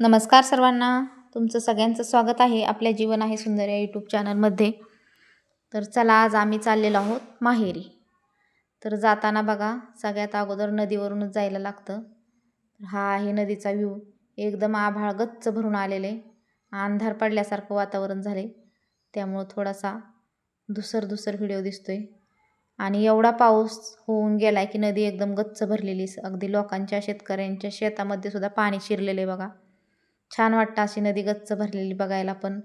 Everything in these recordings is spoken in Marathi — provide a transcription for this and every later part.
नमस्कार सर्वांना. तुमचं सगळ्यांचं स्वागत आहे आपल्या जीवन आहे सुंदर या यूट्यूब चॅनलमध्ये तर चला आज आम्ही चाललेलो आहोत माहेरी. तर जाताना बघा सगळ्यात अगोदर नदीवरूनच जायला लागतं. हा आहे नदीचा व्ह्यू एकदम आभाळ गच्च भरून आलेले. अंधार पडल्यासारखं वातावरण झाले त्यामुळं थोडासा दुसर दुसर व्हिडिओ दिसतोय. आणि एवढा पाऊस होऊन गेला आहे की नदी एकदम गच्च भरलेली. अगदी लोकांच्या शेतकऱ्यांच्या शेतामध्ये सुद्धा पाणी शिरलेले बघा. छान वाटतं अशी नदी गच्च भरलेली बघायला पण.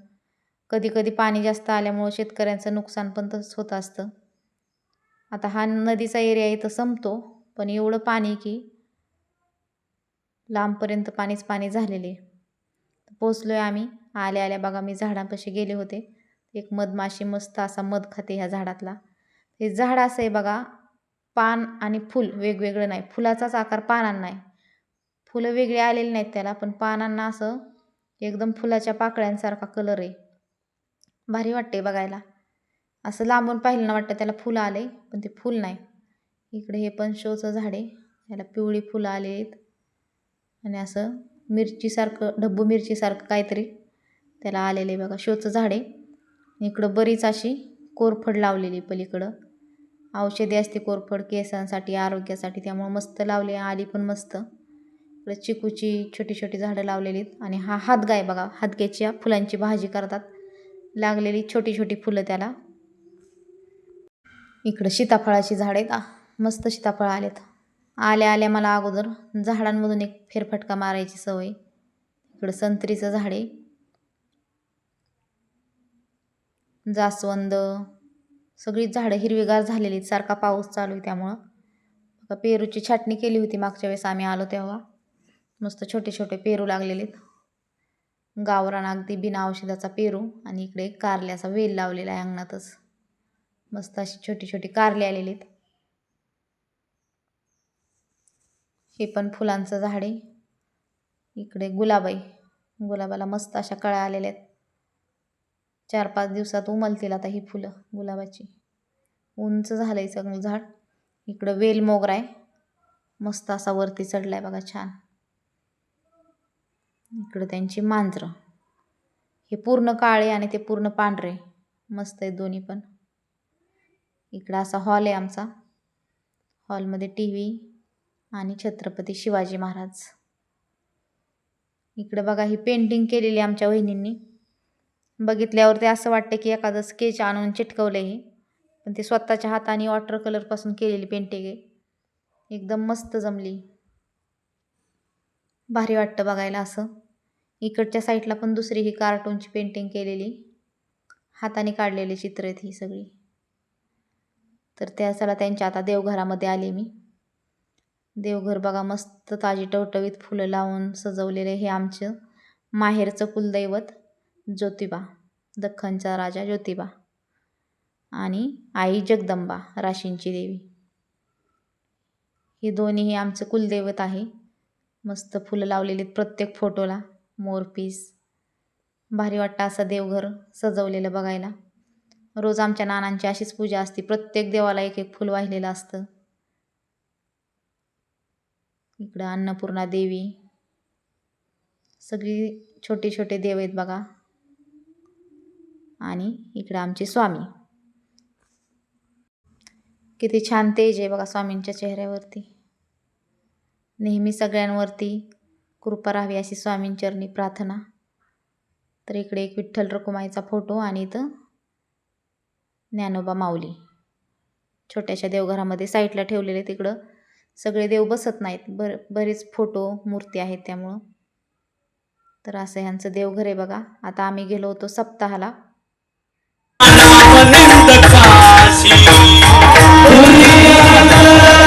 कधी कधी पाणी जास्त आल्यामुळं शेतकऱ्यांचं नुकसान पण तसंच होत असतं. आता हा नदीचा एरिया इथं संपतो पण एवढं पाणी की लांबपर्यंत पाणीच पाणी झालेले. पोचलो आहे आम्ही. आल्या आल्या बघा मी झाडांपाशी गेले होते. एक मधमाशी मस्त असा मध खाते ह्या झाडातला. हे झाड असं आहे बघा पान आणि फूल वेगवेगळं नाही. फुलाचाच आकार पानांना नाही फुलं वेगळी आलेली नाहीत त्याला पण पानांना असं एकदम फुलाच्या पाकळ्यांसारखा कलर आहे. भारी वाटते बघायला. असं लांबून पाहिलं ना वाटतं त्याला फुलं आले पण ते फुल नाही. इकडे हे पण शोचं झाड आहे. त्याला पिवळी फुलं आले आहेत आणि असं मिरचीसारखं ढब्बू मिरचीसारखं काहीतरी त्याला आलेलं आहे बघा. शोचं झाड आहे. इकडं बरीच अशी कोरफड लावलेली पलीकडं. औषधी असते कोरफड केसांसाठी आरोग्यासाठी. त्यामुळं मस्त लावली आली पण मस्त. इकडे चिकूची छोटी छोटी झाडं लावलेली आहेत आणि हा हातगाय बघा हातग्याच्या फुलांची भाजी करतात. लागलेली छोटी छोटी फुलं त्याला. इकडं सीताफळाची झाडं आहेत. मस्त सीताफळ आलेत. आल्या आल्या मला अगोदर झाडांमधून एक फेरफटका मारायची सवय. इकडं संत्रीचं झाड आहे. जास्वंद. सगळीच झाडं हिरवीगार झालेली आहेत. सारखा पाऊस चालू आहे त्यामुळं. पेरूची छाटणी केली होती मागच्या वेळेस आम्ही आलो तेव्हा. मस्त छोटे छोटे पेरू लागलेले आहेत. गावरान अगदी बिना औषधाचा पेरू आणि इकडे कारल्याचा वेल लावलेला आहे अंगणातच. मस्त अशी छोटी छोटी कारले आलेली आहेत. हे पण फुलांचं झाड आहे. इकडे गुलाब आहे गुलाबाला मस्त अशा कळ्या आलेल्या आहेत. चार पाच दिवसात उमलतील आता ही फुलं गुलाबाची. उंच झालं आहे सगळं झाड. इकडं वेल मोगरा आहे. मस्त असा वरती चढला आहे बघा छान. इकडं त्यांची मांजरं. हे पूर्ण काळे आणि ते पूर्ण पांढरे. मस्त आहेत दोन्ही पण. इकडं असा हॉल आहे आमचा. हॉलमध्ये टी व्ही आणि छत्रपती शिवाजी महाराज. इकडं बघा ही पेंटिंग केलेली आमच्या वहिनींनी. बघितल्यावर ते असं वाटतं की एखादं स्केच आणून चिटकवलं हे. पण ते स्वतःच्या हाताने वॉटर कलरपासून केलेली पेंटिंग आहे. एकदम मस्त जमली. भारी वाटतं बघायला असं. इकडच्या साईडला पण दुसरी ही कार्टूनची पेंटिंग केलेली. हाताने काढलेली चित्र आहेत ही सगळी. तर त्या चला त्यांच्या आता देवघरामध्ये आले मी. देवघर बघा मस्त ताजी टवटवीत फुलं लावून सजवलेले हे आमचं माहेरचं कुलदैवत ज्योतिबा दख्खनचा राजा ज्योतिबा आणि आई जगदंबा राशींची देवी. हे दोन्ही हे आमचं कुलदैवत आहे. मस्त फुलं लावलेली प्रत्येक फोटोला मोरपीस भारी वाटतं असं देवघर सजवलेलं बघायला. रोज आमच्या नानांची अशीच पूजा असते. प्रत्येक देवाला एक एक फुल वाहिलेलं असतं. इकडं अन्नपूर्णा देवी. सगळी छोटे छोटे देव आहेत बघा. आणि इकडं आमचे स्वामी. किती छान तेज आहे बघा स्वामींच्या चेहऱ्यावरती. नेहमी सगळ्यांवरती कृपा राहावी अशी स्वामींचरणी प्रार्थना. तर इकडे एक विठ्ठल रकुमाईचा फोटो आणि इथं ज्ञानोबा माऊली. छोट्याशा देवघरामध्ये साईडला ठेवलेले तिकडं. सगळे देव बसत नाहीत. बर बरेच फोटो मूर्ती आहेत त्यामुळं. तर असं ह्यांचं देवघर आहे बघा. आता आम्ही गेलो होतो सप्ताहाला. दुरी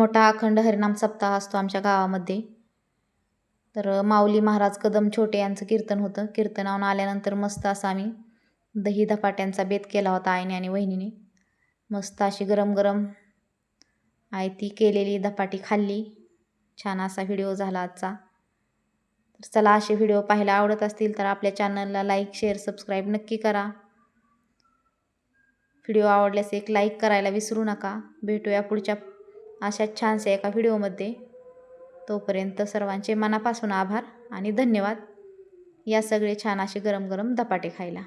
मोठा अखंड हरिनाम सप्ताह असतो आमच्या गावामध्ये. तर माऊली महाराज कदम छोटे यांचं कीर्तन होतं. कीर्तनावून आल्यानंतर मस्त असं आम्ही दही धपाट्यांचा बेत केला होता आईने आणि वहिनीने. मस्त अशी गरम गरम आई ती केलेली धपाटी खाल्ली. छान असा व्हिडिओ झाला आजचा. तर चला असे व्हिडिओ पाहायला आवडत असतील तर आपल्या चॅनलला लाईक शेअर सबस्क्राईब नक्की करा. व्हिडिओ आवडल्यास एक लाईक करायला विसरू नका. भेटूया पुढच्या अशा छानशा एका व्हिडिओमध्ये. तोपर्यंत सर्वांचे मनापासून आभार आणि धन्यवाद. या सगळे छान असे गरम गरम धपाटे खायला.